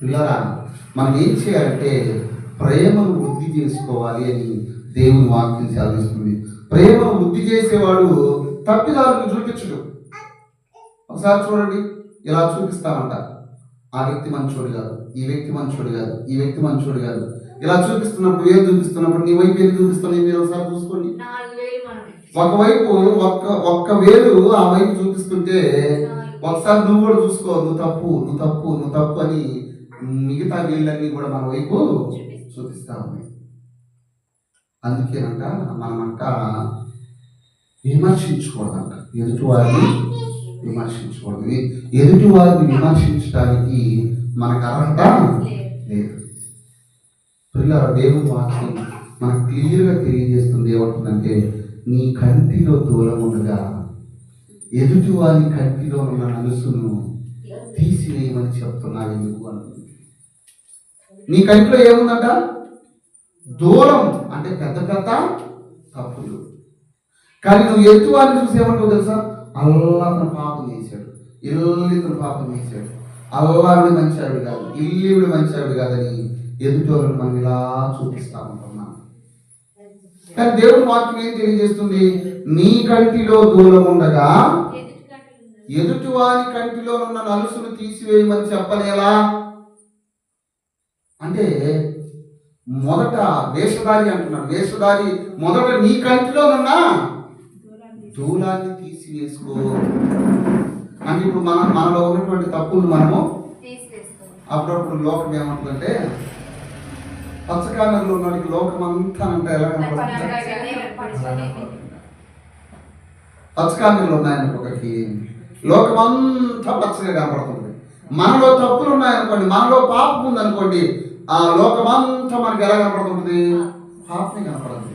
పిల్లరా మనం ఏం చేయాలంటే ప్రేమను వృద్ధి చేసుకోవాలి అని దేవుని వాక్యం సెలవిస్తుంది. ప్రేమను వృద్ధి చేసేవాడు తప్పిదారులను చూపించడు. ఒకసారి చూడండి ఇలా చూపిస్తామంట. ఆ వ్యక్తి మంచోడు కాదు ఈ వ్యక్తి మంచోడు కాదు ఈ వ్యక్తి మంచోడు కాదు. ఇలా చూపిస్తున్నప్పుడు ఏం చూపిస్తున్నప్పుడు నీ వైపు ఏం చూపిస్తున్నాయి మీరు ఒకసారి చూసుకోండి. ఒకవైపు ఒక్క ఒక్క వేలు ఆ వైపు చూపిస్తుంటే ఒకసారి నువ్వు కూడా చూసుకో నువ్వు తప్పు నువ్వు తప్పు నువ్వు తప్పు అని మిగతా వీళ్ళన్నీ కూడా మన వైపు చూపిస్తా. ఉన్నాయి అందుకేనంట మనమంట విమర్శించకూడదంట. ఎదుటి వారిని విమర్శించకూడదు. ఎదుటి వారిని విమర్శించడానికి మనకు అర్హత లేదు. పిల్లల దేవుని వాక్యం మనకు క్లియర్గా తెలియజేస్తుంది ఏమంటుందంటే నీ కంటిలో దూరం ఉండగా ఎదుటి వారి కంటిలో ఉన్న నలుసును తీసివేయమని చెప్తున్నాను ఎందుకు అంటుంది. నీ కంటిలో ఏముందంట? దూరం. అంటే పెద్ద పెద్ద తప్పులు కానీ నువ్వు ఎదుటి వారిని చూసి ఏమంటావు తెలుసా? అల్లా తన పాపం చేశాడు. ఇల్లు ఇతను పాపం చేశాడు. అల్లావిడ మంచి ఆవిడ కాదు. ఇల్లువిడ మంచి ఆవిడ కాదని ఎదుటి వాళ్ళని మనం ఇలా చూపిస్తా ఉంటున్నాం కానీ దేవుని వాక్యం ఏం తెలియజేస్తుంది? నీ కంటిలో దూరం ఉండగా ఎదుటి వారి కంటిలో ఉన్న నలుసును తీసివేయమని చెప్పనేలా అంటే మొదట వేషధారి అంటున్నాడు. వేషధారి మొదట నీ కంటిలో ఉన్న దూలాన్ని తీసివేసుకో. అంటే ఇప్పుడు మన మనలో ఉన్నటువంటి తప్పులు మనము అప్పుడప్పుడు లోకం ఏమంటుందంటే పచ్చకాలంలో ఉన్నవాడికి లోకం అంతా అంటే ఎలా కనపడుతుంది. ఉన్నాయని ఒకరికి లోకమంతా పచ్చగా కనపడుతుంది. మనలో తప్పులు ఉన్నాయనుకోండి మనలో పాపం ఉందనుకోండి ఆ లోకమంతా మనకి ఎలా కనపడుతుంది పాపమే కనపడుతుంది